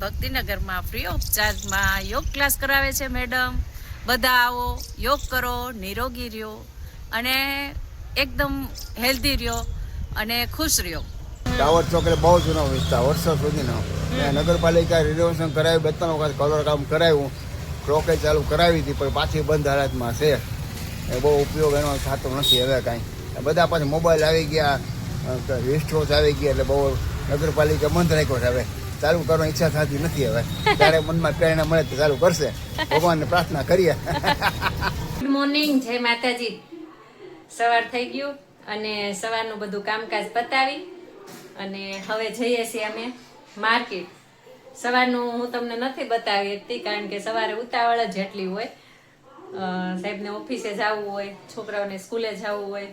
ભક્તિનગરમાં free of ચાર્જમાં યોગ class કરાવે છે મેડમ બધા આવો યોગ કરો નિરોગી રહ્યો અને એકદમ હેલ્ધી રહ્યો અને ખુશ રહ્યો. ટાવર ચોકડે બહુ જૂનો વિસ્તાર વર્ષો સુધીનો નગરપાલિકા રિનોવેશન કરાવ્યું બે ત્રણ વખત કલર કામ કરાવ્યું. ક્લોકે ચાલુ કરાવી હતી પણ પાછી બંધ હાલતમાં છે. એ બહુ ઉપયોગ એનો થતો નથી હવે કાંઈ. બધા પાછા મોબાઈલ આવી ગયા રિસ્ટોર્સ આવી ગયા એટલે બહુ નગરપાલિકા બંધ રાખ્યો છે હવે. ચાલુ કરવાની ઈચ્છા થતી નથી હવે. ત્યારે મનમાં પ્રેરણા મળે તો ચાલુ કરશે. ભગવાનને પ્રાર્થના કરીએ. ગુડ મોર્નિંગ જય માતાજી. સવાર થઈ ગયું અને સવારનું બધું કામકાજ પતાવી અને હવે જઈએ છીએ અમે માર્કેટ. સવારનું હું તમને નથી બતાવી હતી કારણ કે સવારે ઉતાવળ જ જેટલી હોય. સાહેબને ઓફિસે જવું હોય, છોકરાઓને સ્કૂલે જવું હોય.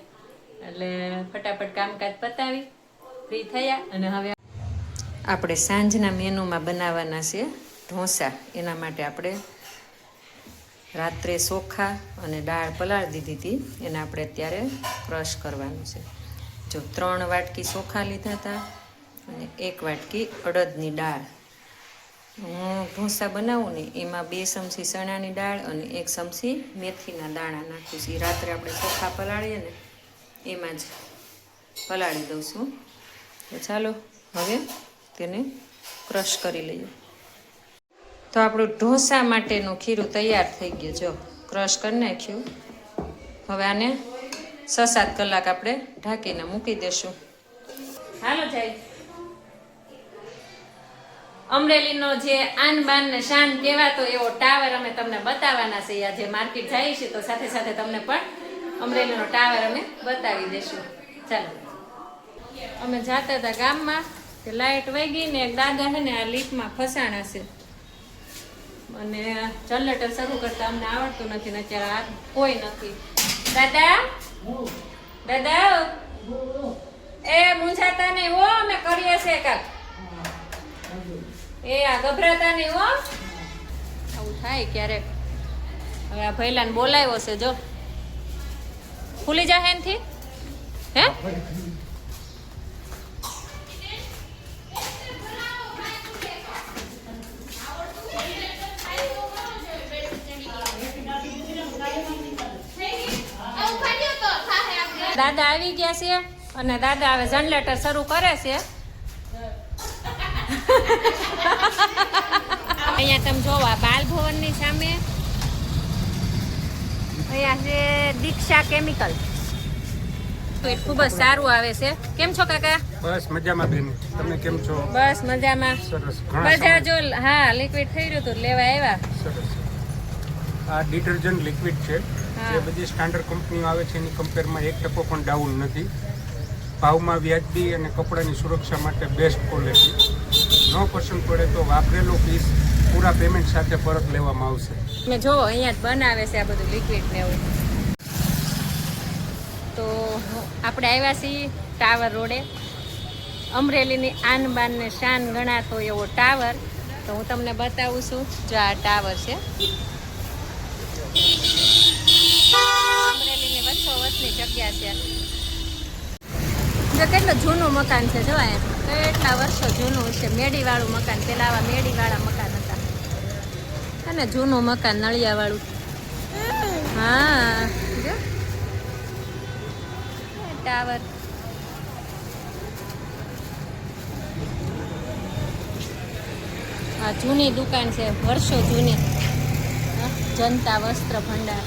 એટલે ફટાફટ કામકાજ પતાવી, ફ્રી થયા અને હવે આપણે સાંજના મેનુમાં બનાવવાના છે ઢોસા. એના માટે આપણે રાત્રે ચોખા અને દાળ પલાળી દીધી હતી. એને આપણે અત્યારે ક્રશ કરવાનું છે. જો ત્રણ વાટકી ચોખા લીધા હતા અને એક વાટકી અડદની દાળ. હું ઢોસા બનાવું ને એમાં બે ચમચી ચણાની દાળ અને એક ચમચી મેથીના દાણા નાખું છું. રાત્રે આપણે ચોખા પલાળીએ ને એમાં જ પલાળી દઉં છું. તો ચાલો, હવે તેને ક્રશ કરી લઈએ. તો આપણું ઢોસા માટેનું ખીરું તૈયાર થઈ ગયું. જો ક્રશ કરી નાખ્યું. હવે આને છ સાત કલાક આપણે ઢાંકીને મૂકી દેશું. હાલો જાય. અમરેલીનો જે આન બાન ને શાન કહેવાતો એવો ટાવર અમે તમને બતાવવાના છે. આજે માર્કેટ જાય છે તો સાથે સાથે તમને પણ અમરેલીનો ટાવર અમે બતાવી દેશું. ચાલો. અમે જાતા હતા ગામમાં. તે લાઈટ વહી ગઈ ને દાદા છે ને આ લીફમાં ફસાણા છે. અને જનરેટર શરૂ કરતા અમને આવડતું નથી અત્યારે આ કોઈ નથી. દાદા? દાદા? એ મૂંઝાતા નહીં હો, અમે કરીએ છે કાક. એ આ ગભરાતા નહીં હો. આવું થાય ક્યારેક. હવે આ ભૈલાને બોલાવ્યો છે, જો. ખુલી જાય એનથી હે? દાદા આવી ગયા છે અને દાદા હવે જનરેટર શરૂ કરે છે. અહીંયા તમે જોવો બાલ ભવનની સામે. અહીંયા છે દીક્ષા કેમિકલ. ખૂબ જ સારું આવે છે. કેમ છો કાકા? બસ મજામાં બેન. તમે કેમ છો? બસ મજામાં. સરસ. બધા જો હા લિક્વિડ થઈ રહ્યું હતું લેવા આવ્યા. સરસ. આ ડિટર્જન્ટ લિક્વિડ છે. જે બધી સ્ટાન્ડર્ડ કંપનીઓ આવે છે, એની કમ્પેરમાં એક ટકો પણ ડાઉન નથી. ભાવમાં વ્યાજબી અને કપડાની સુરક્ષા માટે બેસ્ટ ક્વોલિટી ન પસંદ પડે તો વાપરેલો પીસ પૂરા પેમેન્ટ સાથે પરત લેવામાં આવશે. મેં જો, અહીંયા જ બનાવે છે આ બધું લિક્વિડ ને એવું. તો આપણે આવ્યા છીએ ટાવર રોડે. અમરેલીની આન બાન શાન ગણાતો એવો ટાવર. તો હું તમને બતાવું છું જો આ ટાવર છે અમરેલીની વચ્ચો વચની જગ્યા છે જો કેટલું જૂનું મકાન છે જોવાય કેટલા વર્ષો જૂનું છે. મેડીવાળું મકાન પેલા આવા મેડીવાળા મકાન હતા. અને જૂનું મકાન નળિયાવાળું. હા ટાવર. આ જૂની દુકાન છે વર્ષો જૂની. હા, જનતા વસ્ત્ર ભંડાર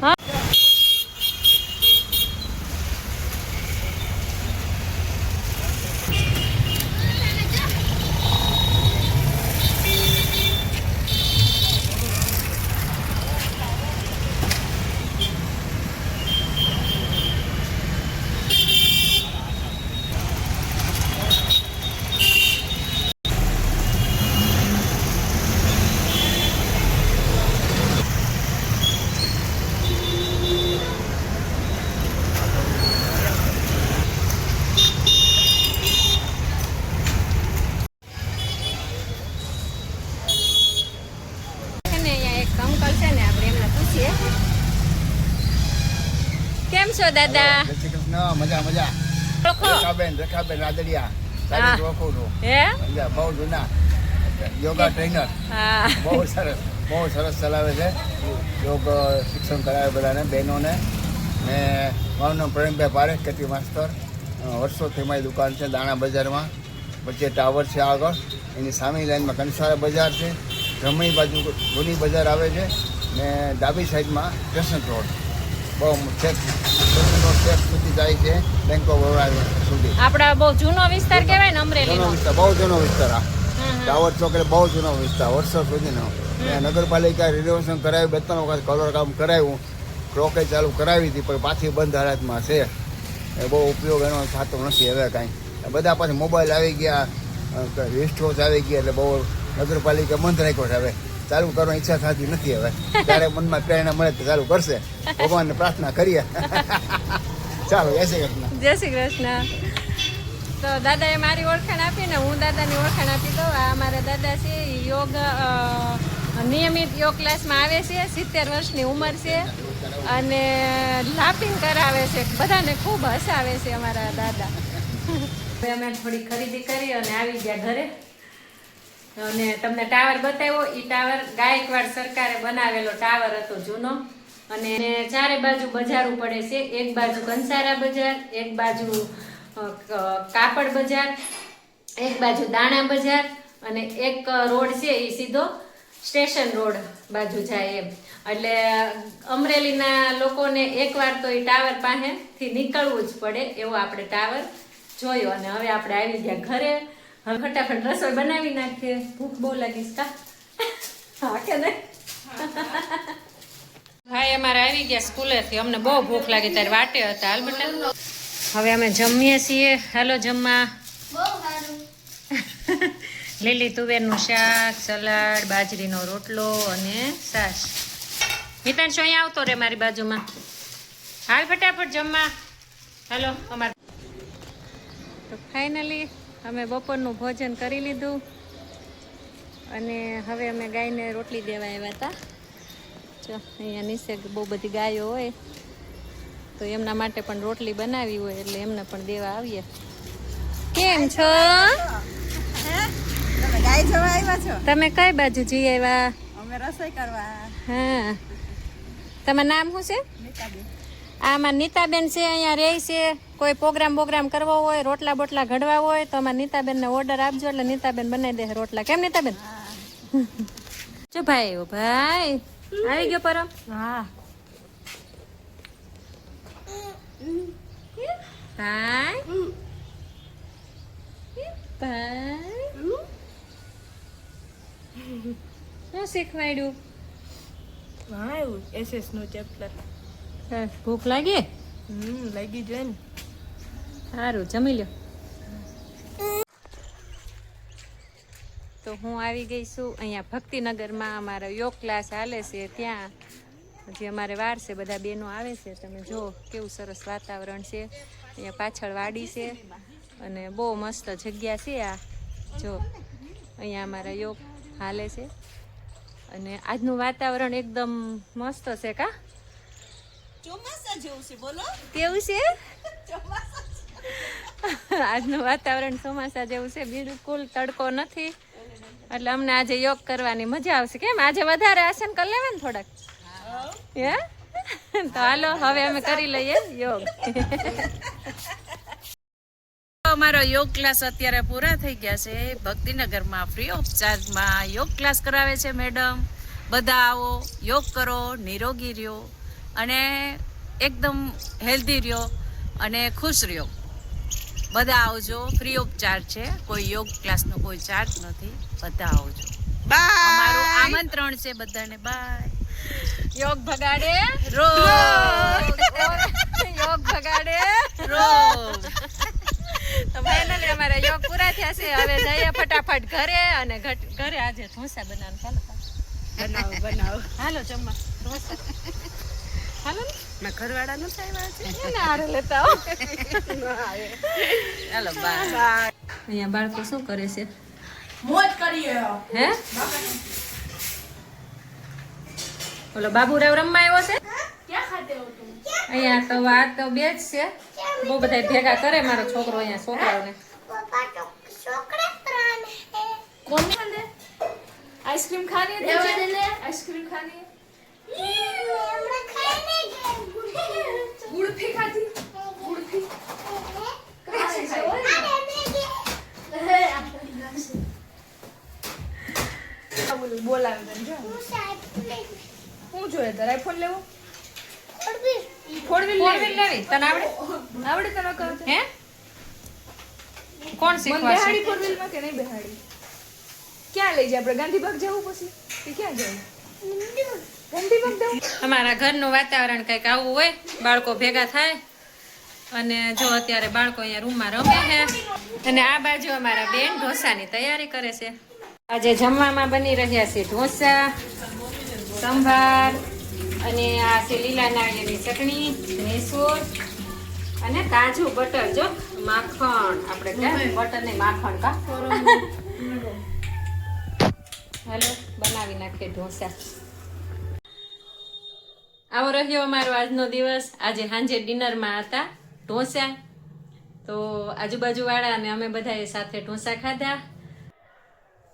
હા છે ને અહીંયા એક અંકલ છે ને આપણે એમને પૂછીએ કેમ છો દાદા. જય શ્રી કૃષ્ણ. મજા મજા. રખાબેન રેખાબેન રાદડિયા. તારી ઓળખું છું હે? બહુ જૂના. Yoga trainer. બહુ સરસ બહુ સરસ ચલાવે છે. યોગ શિક્ષણ કરાવે બધાને બહેનોને. ને મારું નામ પ્રવીણભાઈ પારેખ માસ્તર. વર્ષોથી મારી દુકાન છે દાણા બજારમાં. વચ્ચે ટાવર છે આગળ. એની સામેની લાઈનમાં કંસારા બજાર છે. જમણી બાજુ જૂની બજાર આવે છે. ને ડાબી સાઈડમાં સ્ટેશન રોડ. બહુ છેક છેક સુધી જાય છે બેંક ઓફ બરોડા સુધી. આપડા બહુ જૂનો વિસ્તાર કહેવાય ને જૂનો વિસ્તાર બહુ જૂનો વિસ્તાર આ. ટાવર ચોક બહુ જૂનો વિસ્તાર વર્ષો સુધીનો. મેં નગરપાલિકા રિનોવેશન કરાવ્યું બે ત્રણ વખત કલર કામ કરાવ્યું. ક્રોકે ચાલુ કરાવી હતી પણ પાછી બંધ હાલતમાં છે. એ બહુ ઉપયોગ એનો થતો નથી હવે કાંઈ. બધા પાછી મોબાઈલ આવી ગયા રેસ્ટ હાઉસ આવી ગયા એટલે બહુ નગરપાલિકા બંધ રાખ્યો છે હવે. ચાલુ કરવાની ઈચ્છા થતી નથી હવે. ત્યારે મનમાં પ્રેરણા મળે તો ચાલુ કરશે. ભગવાનને પ્રાર્થના કરીએ. ચાલો જય શ્રી કૃષ્ણ. જય શ્રી કૃષ્ણ. તો દાદાએ મારી ઓળખાણ આપી ને હું દાદાની ઓળખાણ આપી દઉં. આ અમારા દાદા છે યોગ નિયમિત યોગ ક્લાસમાં આવે છે સિત્તેર વર્ષની ઉંમર છે. અને લાફિંગ કરાવે છે. બધાને ખૂબ હસાવે છે અમારા દાદા. અમે થોડી ખરીદી કરી અને આવી ગયા ઘરે. અને તમને ટાવર બતાવ્યો એ ટાવર ગાયકવાડ સરકારે બનાવેલો ટાવર હતો જૂનો. અને ચારે બાજુ બજારો પડે છે, એક બાજુ કંસારા બજાર, એક બાજુ કાપડ બજાર, એક બાજુ દાણા બજાર અને એક રોડ છે એ સીધો સ્ટેશન રોડ બાજુ જાય એમ. એટલે અમરેલીના લોકોને એકવાર તો એ ટાવર પાસેથી નીકળવું જ પડે એવો આપણે ટાવર જોયો અને હવે આપણે આવી ગયા ઘરે હવે ફટાફટ રસોઈ બનાવી નાખીએ. ભૂખ બહુ લાગીશ, કા? હા કે નહીં? ભાઈ અમારે આવી ગયા સ્કૂલેથી. અમને બહુ ભૂખ લાગી. ત્યારે વાટે હતા. હાલ બેટા. હવે અમે જમીએ છીએ. હાલો જમવા. લીલી તુવેરનું શાક, સલાડ, બાજરીનો રોટલો અને છાશ. મિતાંશુ અહીંયા આવતો રે મારી બાજુમાં? હાલ ફટાફટ જમવા. હાલો, અમાર. તો ફાઇનલી અમે બપોરનું ભોજન કરી લીધું અને હવે અમે ગાયને રોટલી દેવા આવ્યા હતા. જો અહીંયા નીચે બહુ બધી ગાયો હોય તો એમના માટે પણ રોટલી બનાવી હોય એટલે એમને પણ દેવા આવીએ. કેમ છો? તમે ગાય જવા આવ્યા છો? તમે કઈ બાજુ જઈ આવ્યા? અમે રસોઈ કરવા. હા. તમારું નામ શું છે? આમાં નીતાબેન છે અહીંયા રહે છે. કોઈ પ્રોગ્રામ બોગ્રામ કરવો હોય રોટલા બોટલા ઘડવા હોય તો અમારા નીતાબેનને ઓર્ડર આપજો એટલે નીતાબેન બનાવી દે રોટલા. કેમ નીતાબેન? જો ભાઈ ભાઈ. આવી ગયો પરમ? હા. ભાઈ. ભાઈ. શું શીખવાડ્યું? ભણાવ્યું એસએસનું ચેપ્ટર હા, ભૂખ લાગી? હમ લાગી જોઈએ ને. સારું જમી લ્યો. તો હું આવી ગઈ છું અહીંયા ભક્તિનગરમાં. અમારો યોગ ક્લાસ હાલે છે ત્યાં. જે અમારે વાર છે બધા બહેનો આવે છે. તમે જો કેવું સરસ વાતાવરણ છે. અહીંયા પાછળ વાડી છે અને બહુ મસ્ત જગ્યા છે આ. જો અહીંયા અમારા યોગ હાલે છે. અને આજનું વાતાવરણ એકદમ મસ્ત છે કા? ચોમાસા જેવું છે બોલો. કેવું છે? આજનું વાતાવરણ ચોમાસા જેવું છે બિલકુલ તડકો નથી. એટલે અમને આજે યોગ કરવાની મજા આવશે. કેમ? આજે વધારે આસન કરી લેવા ને થોડાક. હે. તો હાલો હવે અમે કરી લઈએ યોગ. અમારો યોગ ક્લાસ અત્યારે પૂરા થઈ ગયા છે. ભક્તિનગરમાં ફ્રી ઓફ ચાર્જમાં યોગ ક્લાસ કરાવે છે મેડમ બધા આવો યોગ કરો નિરોગી રહ્યો. અને એકદમ હેલ્ધી રહ્યો અને ખુશ રહ્યો. બધા આવજો ફ્રી ઓફ ચાર્જ છે. કોઈ યોગ ક્લાસનો કોઈ ચાર્જ નથી. બધા આવજો. અમારું આમંત્રણ છે બધાને. બાય યોગ ભગાડે? રોગ યોગ ભગાડે? રોગ તો ફાઇનલી અમારા યોગ પૂરા થયા છે. હવે જઈએ ફટાફટ ઘરે અને ઘરે આજે ઢોસા બનાવવાનું. ચાલો. બનાવો બનાવો. હાલો જમવા. ઢોસા. હાલો ના લેતા હો અહીંયા બાળકો શું કરે છે? મોજ કરીએ. હે? રમવા આવ્યો છે? ક્યાં અહીંયા તો આ તો બે જ છે. બહુ બધા ભેગા કરે મારો છોકરો અહીંયા છોકરાઓને. આઈસ્ક્રીમ ખાની આઈસ્ક્રીમ ખાની ગુડફી ખાધી ગુડફી લેવો? ફોર વ્હીલ લેવી. તને આવડે? આવડે તને કહો હે? કોણ શીખવાડે બેહાડી કે નહીં બેહાડી? ક્યાં લઈ જાય? આપણે ગાંધીબાગ જવું પછી? કે ક્યાં જવું? અમારા ઘરનું વાતાવરણ કંઈક આવું હોય બાળકો ભેગા થાય. અને જો અત્યારે બાળકો અહીંયા રૂમમાં રમે છે. અને આ બાજુ અમારા બેન ઢોસાની તૈયારી કરે છે. આજે જમવામાં બની રહ્યા છે ઢોસા સંભાર અને આ છે લીલા નાળિયેરની ચટણી મેસૂર અને તાજું બટર. જો માખણ. આપણે કહે બટર ને માખણ કા? હેલો બનાવી નાખીએ ઢોસા. આવો રહ્યો અમારો આજનો દિવસ. આજે સાંજે ડિનરમાં હતા ઢોસા. તો આજુબાજુવાળા અને અમે બધાએ સાથે ઢોસા ખાધા.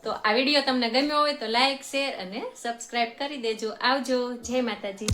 તો આ વીડિયો તમને ગમ્યો હોય તો લાઈક, શેર અને સબસ્ક્રાઈબ કરી દેજો. આવજો. જય માતાજી.